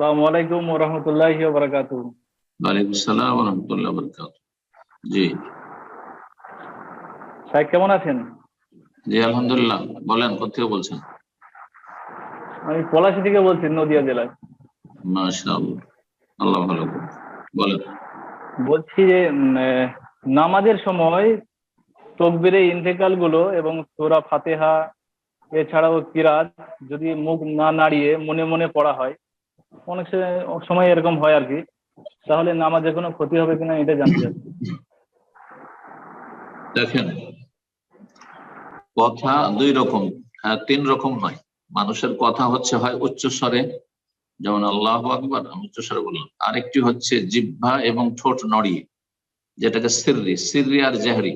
আসসালামু আলাইকুম ওয়া রাহমাতুল্লাহি ওয়া বারাকাতুহু। ওয়ালাইকুম আসসালাম রহমতুল্লাহ বরকাত জি। সাহেব কেমন আছেন? জি আলহামদুলিল্লাহ। বলেন কোথেকে বলছেন? আমি পলাশী থেকে বলছি নদিয়া জেলায়। মাশাআল্লাহ। আল্লাহ ভালো করুন। বলেন। বলছি যে নামাজের সময় তকবিরে ইন্তেকালগুলো এবং সূরা ফাতিহা এছাড়াও কিরাত যদি মুখ না নাড়িয়ে মনে মনে পড়া হয় অনেক সময় এরকম হয় আর কি। তাহলে নামাজের কোনো ক্ষতি হবে কিনা এটা জানতে দেখেন, কথা দুই রকম হ্যাঁ তিন রকম হয়। মানুষের কথা হচ্ছে, হয় উচ্চ স্বরে, যেমন আল্লাহ আকবর, আমি উচ্চ স্বরে বললাম। আরেকটি হচ্ছে জিহ্বা এবং ঠোঁট নড়িয়ে, যেটাকে সিররি সিররি আর জেহরি।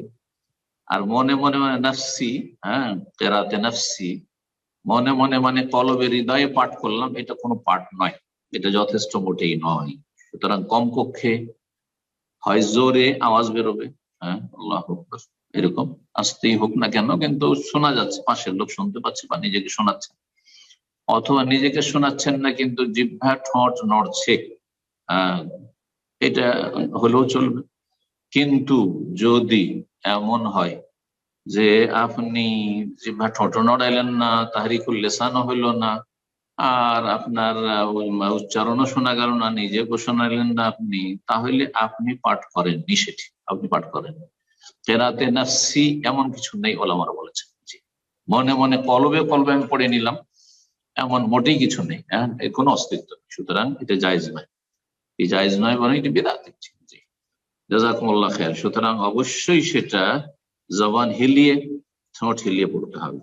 আর মনে মনে মানে নাফসি হ্যাঁ কেরাতে নাফসি, মনে মনে মানে কলবে হৃদয়ে পাঠ করলাম, এটা কোনো পাঠ নয়। এটা যথেষ্ট মোটেই নয়। সুতরাং কমপক্ষে হয় জোরে আওয়াজ বেরোবে। হ্যাঁ আল্লাহ এরকম আসতেই হোক না কেন, কিন্তু শোনা যাচ্ছে, পাশের লোক শুনতে পাচ্ছে বা নিজেকে শোনাচ্ছে। অথবা নিজেকে শোনাচ্ছেন না, কিন্তু জিহ্বা, ঠোঁট নড়ছে। এটা হলেও চলবে। কিন্তু যদি এমন হয় যে আপনি জিহ্বা, ঠোঁট নড়াইলেন না তাহরিকুল লেসানও হইল না আর আপনার উচ্চারণও শোনা গেল না নিজেকে শোনালেন না আপনি, তাহলে আপনি পাঠ করেননি সেটি আপনি পাঠ করেন। কেরাতে নাফসি এমন কিছু নেই, ওলামারা বলেছেন। জি। মনে মনে কলবে কলবে আমি পড়ে নিলাম, এমন মোটেই কিছু নেই হ্যাঁ এর কোনো অস্তিত্ব নেই। সুতরাং এটা জায়েজ নয়। এই জায়েজ নয় বরং এটি বেদাত জি। জাজাকুমুল্লাহ খেয়াল সুতরাং অবশ্যই সেটা জবান হিলিয়ে, ঠোঁট হিলিয়ে পড়তে হবে।